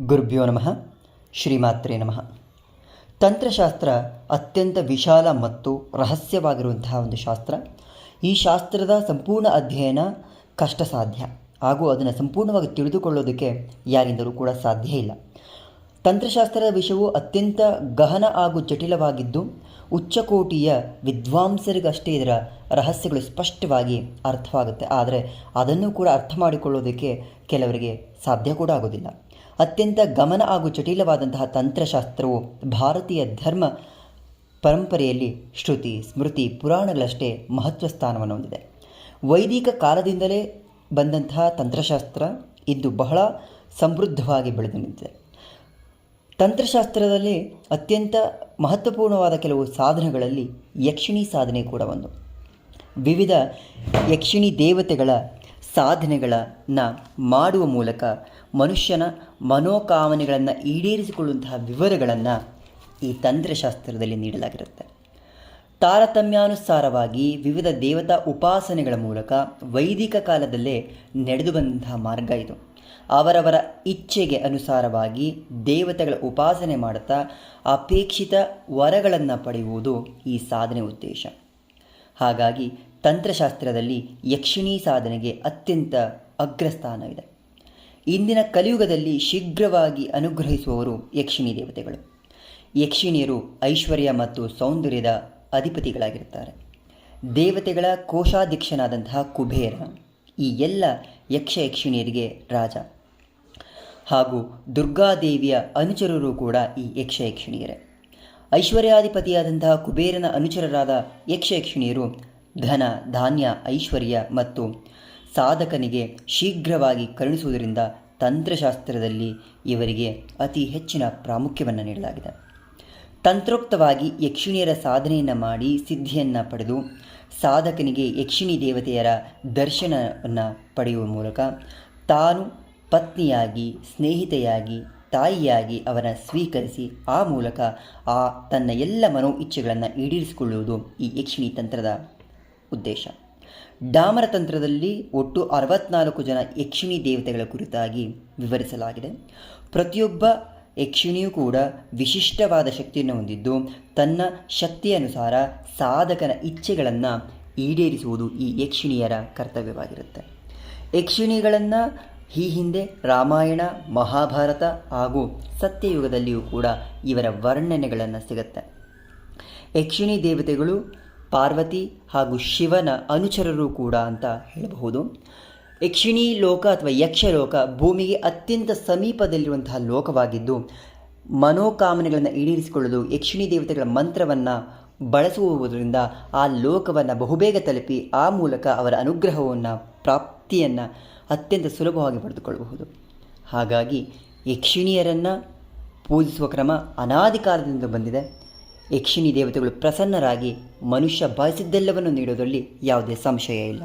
ಗುರುಭ್ಯೋ ನಮಃ. ಶ್ರೀಮಾತ್ರೇ ನಮಃ. ತಂತ್ರಶಾಸ್ತ್ರ ಅತ್ಯಂತ ವಿಶಾಲ ಮತ್ತು ರಹಸ್ಯವಾಗಿರುವಂತಹ ಒಂದು ಶಾಸ್ತ್ರ. ಈ ಶಾಸ್ತ್ರದ ಸಂಪೂರ್ಣ ಅಧ್ಯಯನ ಕಷ್ಟ ಸಾಧ್ಯ ಹಾಗೂ ಅದನ್ನು ಸಂಪೂರ್ಣವಾಗಿ ತಿಳಿದುಕೊಳ್ಳೋದಕ್ಕೆ ಯಾರಿಂದಲೂ ಕೂಡ ಸಾಧ್ಯ ಇಲ್ಲ. ತಂತ್ರಶಾಸ್ತ್ರದ ವಿಷಯವು ಅತ್ಯಂತ ಗಹನ ಹಾಗೂ ಜಟಿಲವಾಗಿದ್ದು, ಉಚ್ಚಕೋಟಿಯ ವಿದ್ವಾಂಸರಿಗಷ್ಟೇ ಇದರ ರಹಸ್ಯಗಳು ಸ್ಪಷ್ಟವಾಗಿ ಅರ್ಥವಾಗುತ್ತೆ. ಆದರೆ ಅದನ್ನು ಕೂಡ ಅರ್ಥ ಮಾಡಿಕೊಳ್ಳೋದಕ್ಕೆ ಕೆಲವರಿಗೆ ಸಾಧ್ಯ ಕೂಡ ಆಗೋದಿಲ್ಲ. ಅತ್ಯಂತ ಗಮನ ಹಾಗೂ ಜಟಿಲವಾದಂತಹ ತಂತ್ರಶಾಸ್ತ್ರವು ಭಾರತೀಯ ಧರ್ಮ ಪರಂಪರೆಯಲ್ಲಿ ಶ್ರುತಿ, ಸ್ಮೃತಿ, ಪುರಾಣಗಳಷ್ಟೇ ಮಹತ್ವ ಸ್ಥಾನವನ್ನು ಹೊಂದಿದೆ. ವೈದಿಕ ಕಾಲದಿಂದಲೇ ಬಂದಂತಹ ತಂತ್ರಶಾಸ್ತ್ರ ಇದು ಬಹಳ ಸಮೃದ್ಧವಾಗಿ ಬೆಳೆದು ನಿಂತಿದೆ. ತಂತ್ರಶಾಸ್ತ್ರದಲ್ಲಿ ಅತ್ಯಂತ ಮಹತ್ವಪೂರ್ಣವಾದ ಕೆಲವು ಸಾಧನಗಳಲ್ಲಿ ಯಕ್ಷಿಣಿ ಸಾಧನೆ ಕೂಡ ಒಂದು. ವಿವಿಧ ಯಕ್ಷಿಣಿ ದೇವತೆಗಳ ಸಾಧನೆಗಳನ್ನು ಮಾಡುವ ಮೂಲಕ ಮನುಷ್ಯನ ಮನೋಕಾಮನೆಗಳನ್ನು ಈಡೇರಿಸಿಕೊಳ್ಳುವಂತಹ ವಿವರಗಳನ್ನು ಈ ತಂತ್ರಶಾಸ್ತ್ರದಲ್ಲಿ ನೀಡಲಾಗಿರುತ್ತೆ. ತಾರತಮ್ಯಾನುಸಾರವಾಗಿ ವಿವಿಧ ದೇವತಾ ಉಪಾಸನೆಗಳ ಮೂಲಕ ವೈದಿಕ ಕಾಲದಲ್ಲೇ ನಡೆದು ಬಂದಂತಹ ಮಾರ್ಗ ಇದು. ಅವರವರ ಇಚ್ಛೆಗೆ ಅನುಸಾರವಾಗಿ ದೇವತೆಗಳ ಉಪಾಸನೆ ಮಾಡುತ್ತಾ ಅಪೇಕ್ಷಿತ ವರಗಳನ್ನು ಪಡೆಯುವುದು ಈ ಸಾಧನೆ ಉದ್ದೇಶ. ಹಾಗಾಗಿ ತಂತ್ರಶಾಸ್ತ್ರದಲ್ಲಿ ಯಕ್ಷಿಣಿ ಸಾಧನೆಗೆ ಅತ್ಯಂತ ಅಗ್ರಸ್ಥಾನವಿದೆ. ಇಂದಿನ ಕಲಿಯುಗದಲ್ಲಿ ಶೀಘ್ರವಾಗಿ ಅನುಗ್ರಹಿಸುವವರು ಯಕ್ಷಿಣಿ ದೇವತೆಗಳು. ಯಕ್ಷಿಣಿಯರು ಐಶ್ವರ್ಯ ಮತ್ತು ಸೌಂದರ್ಯದ ಅಧಿಪತಿಗಳಾಗಿರುತ್ತಾರೆ. ದೇವತೆಗಳ ಕೋಶಾಧ್ಯಕ್ಷನಾದಂತಹ ಕುಬೇರ ಈ ಎಲ್ಲ ಯಕ್ಷ ಯಕ್ಷಿಣಿಯರಿಗೆ ರಾಜ. ಹಾಗೂ ದುರ್ಗಾದೇವಿಯ ಅನುಚರರು ಕೂಡ ಈ ಯಕ್ಷ ಯಕ್ಷಿಣಿಯರೇ. ಐಶ್ವರ್ಯಾಧಿಪತಿಯಾದಂತಹ ಕುಬೇರನ ಅನುಚರರಾದ ಯಕ್ಷ ಯಕ್ಷಿಣಿಯರು ಧನ, ಧಾನ್ಯ, ಐಶ್ವರ್ಯ ಮತ್ತು ಸಾಧಕನಿಗೆ ಶೀಘ್ರವಾಗಿ ಕರುಣಿಸುವುದರಿಂದ ತಂತ್ರಶಾಸ್ತ್ರದಲ್ಲಿ ಇವರಿಗೆ ಅತಿ ಹೆಚ್ಚಿನ ಪ್ರಾಮುಖ್ಯವನ್ನು ನೀಡಲಾಗಿದೆ. ತಂತ್ರೋಕ್ತವಾಗಿ ಯಕ್ಷಿಣಿಯರ ಸಾಧನೆಯನ್ನು ಮಾಡಿ ಸಿದ್ಧಿಯನ್ನು ಪಡೆದು ಸಾಧಕನಿಗೆ ಯಕ್ಷಿಣಿ ದೇವತೆಯರ ದರ್ಶನವನ್ನು ಪಡೆಯುವ ಮೂಲಕ ತಾನು ಪತ್ನಿಯಾಗಿ, ಸ್ನೇಹಿತೆಯಾಗಿ, ತಾಯಿಯಾಗಿ ಅವರ ಸ್ವೀಕರಿಸಿ ಆ ಮೂಲಕ ಆ ತನ್ನ ಎಲ್ಲ ಮನೋ ಇಚ್ಛೆಗಳನ್ನು ಈಡೇರಿಸಿಕೊಳ್ಳುವುದು ಈ ಯಕ್ಷಿಣಿ ತಂತ್ರದ ಉದ್ದೇಶ. ಡಾಮರ ತಂತ್ರದಲ್ಲಿ ಒಟ್ಟು ಅರವತ್ನಾಲ್ಕು ಜನ ಯಕ್ಷಿಣಿ ದೇವತೆಗಳ ಕುರಿತಾಗಿ ವಿವರಿಸಲಾಗಿದೆ. ಪ್ರತಿಯೊಬ್ಬ ಯಕ್ಷಿಣಿಯೂ ಕೂಡ ವಿಶಿಷ್ಟವಾದ ಶಕ್ತಿಯನ್ನು ಹೊಂದಿದ್ದು, ತನ್ನ ಶಕ್ತಿಯನುಸಾರ ಸಾಧಕನ ಇಚ್ಛೆಗಳನ್ನು ಈಡೇರಿಸುವುದು ಈ ಯಕ್ಷಿಣಿಯರ ಕರ್ತವ್ಯವಾಗಿರುತ್ತೆ. ಯಕ್ಷಿಣಿಗಳನ್ನು ಈ ಹಿಂದೆ ರಾಮಾಯಣ, ಮಹಾಭಾರತ ಹಾಗೂ ಸತ್ಯಯುಗದಲ್ಲಿಯೂ ಕೂಡ ಇವರ ವರ್ಣನೆಗಳನ್ನು ಸಿಗುತ್ತೆ. ಯಕ್ಷಿಣಿ ದೇವತೆಗಳು ಪಾರ್ವತಿ ಹಾಗೂ ಶಿವನ ಅನುಚರರು ಕೂಡ ಅಂತ ಹೇಳಬಹುದು. ಯಕ್ಷಿಣಿ ಲೋಕ ಅಥವಾ ಯಕ್ಷಲೋಕ ಭೂಮಿಗೆ ಅತ್ಯಂತ ಸಮೀಪದಲ್ಲಿರುವಂತಹ ಲೋಕವಾಗಿದ್ದು, ಮನೋಕಾಮನೆಗಳನ್ನು ಈಡೇರಿಸಿಕೊಳ್ಳಲು ಯಕ್ಷಿಣಿ ದೇವತೆಗಳ ಮಂತ್ರವನ್ನು ಬಳಸುವುದರಿಂದ ಆ ಲೋಕವನ್ನು ಬಹುಬೇಗ ತಲುಪಿ ಆ ಮೂಲಕ ಅವರ ಅನುಗ್ರಹವನ್ನು, ಪ್ರಾಪ್ತಿಯನ್ನು ಅತ್ಯಂತ ಸುಲಭವಾಗಿ ಪಡೆದುಕೊಳ್ಳಬಹುದು. ಹಾಗಾಗಿ ಯಕ್ಷಿಣಿಯರನ್ನು ಪೂಜಿಸುವ ಕ್ರಮ ಅನಾದಿ ಕಾಲದಿಂದ ಬಂದಿದೆ. ಯಕ್ಷಿಣಿ ದೇವತೆಗಳು ಪ್ರಸನ್ನರಾಗಿ ಮನುಷ್ಯ ಬಯಸಿದ್ದೆಲ್ಲವನ್ನು ನೀಡೋದರಲ್ಲಿ ಯಾವುದೇ ಸಂಶಯ ಇಲ್ಲ.